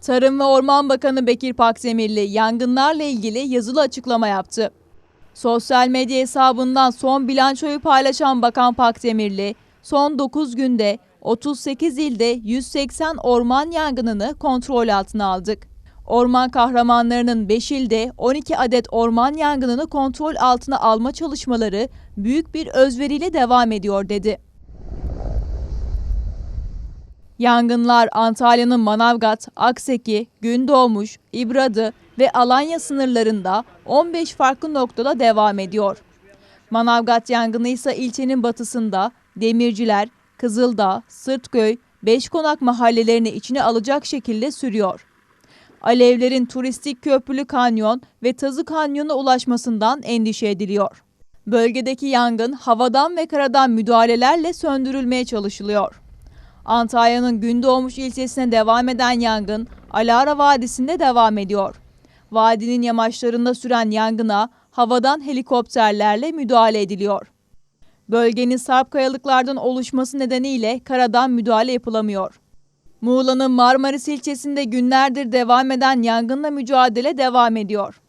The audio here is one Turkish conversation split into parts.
Tarım ve Orman Bakanı Bekir Pakdemirli yangınlarla ilgili yazılı açıklama yaptı. Sosyal medya hesabından son bilançoyu paylaşan Bakan Pakdemirli, son 9 günde 38 ilde 180 orman yangınını kontrol altına aldık. Orman kahramanlarının 5 ilde 12 adet orman yangınını kontrol altına alma çalışmaları büyük bir özveriyle devam ediyor dedi. Yangınlar Antalya'nın Manavgat, Akseki, Gündoğmuş, İbradı ve Alanya sınırlarında 15 farklı noktada devam ediyor. Manavgat yangını ise ilçenin batısında Demirciler, Kızıldağ, Sırtköy, Beşkonak mahallelerini içine alacak şekilde sürüyor. Alevlerin turistik Köprülü Kanyon ve Tazı Kanyon'a ulaşmasından endişe ediliyor. Bölgedeki yangın havadan ve karadan müdahalelerle söndürülmeye çalışılıyor. Antalya'nın Gündoğmuş ilçesine devam eden yangın Alara Vadisi'nde devam ediyor. Vadinin yamaçlarında süren yangına havadan helikopterlerle müdahale ediliyor. Bölgenin sarp kayalıklardan oluşması nedeniyle karadan müdahale yapılamıyor. Muğla'nın Marmaris ilçesinde günlerdir devam eden yangınla mücadele devam ediyor.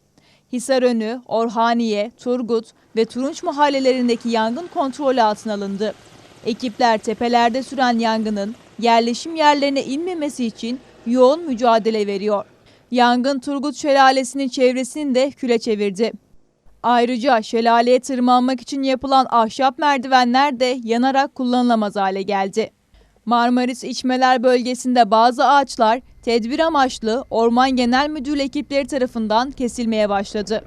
Hisarönü, Orhaniye, Turgut ve Turunç mahallelerindeki yangın kontrol altına alındı. Ekipler tepelerde süren yangının yerleşim yerlerine inmemesi için yoğun mücadele veriyor. Yangın Turgut Şelalesi'nin çevresini de küle çevirdi. Ayrıca şelaleye tırmanmak için yapılan ahşap merdivenler de yanarak kullanılamaz hale geldi. Marmaris İçmeler bölgesinde bazı ağaçlar tedbir amaçlı Orman Genel Müdürlüğü ekipleri tarafından kesilmeye başladı.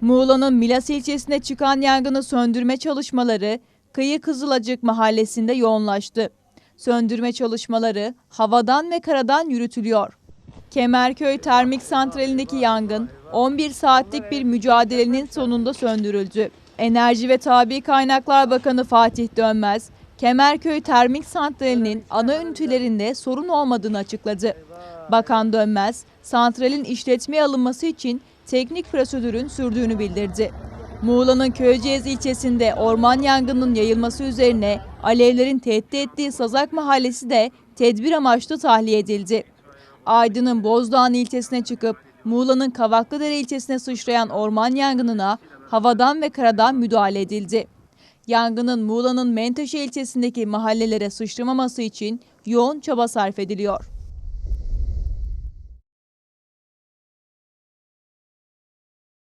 Muğla'nın Milas ilçesine çıkan yangını söndürme çalışmaları Kıyı Kızılacık mahallesinde yoğunlaştı. Söndürme çalışmaları havadan ve karadan yürütülüyor. Kemerköy Termik Santrali'ndeki yangın 11 saatlik bir mücadelenin sonunda söndürüldü. Enerji ve Tabi Kaynaklar Bakanı Fatih Dönmez, Kemerköy Termik Santrali'nin ana ünitelerinde sorun olmadığını açıkladı. Bakan Dönmez, santralin işletmeye alınması için teknik prosedürün sürdüğünü bildirdi. Muğla'nın Köyceğiz ilçesinde orman yangınının yayılması üzerine alevlerin tehdit ettiği Sazak Mahallesi de tedbir amaçlı tahliye edildi. Aydın'ın Bozdağ ilçesine çıkıp Muğla'nın Kavaklıdere ilçesine sıçrayan orman yangınına havadan ve karadan müdahale edildi. Yangının Muğla'nın Menteşe ilçesindeki mahallelere sıçramaması için yoğun çaba sarf ediliyor.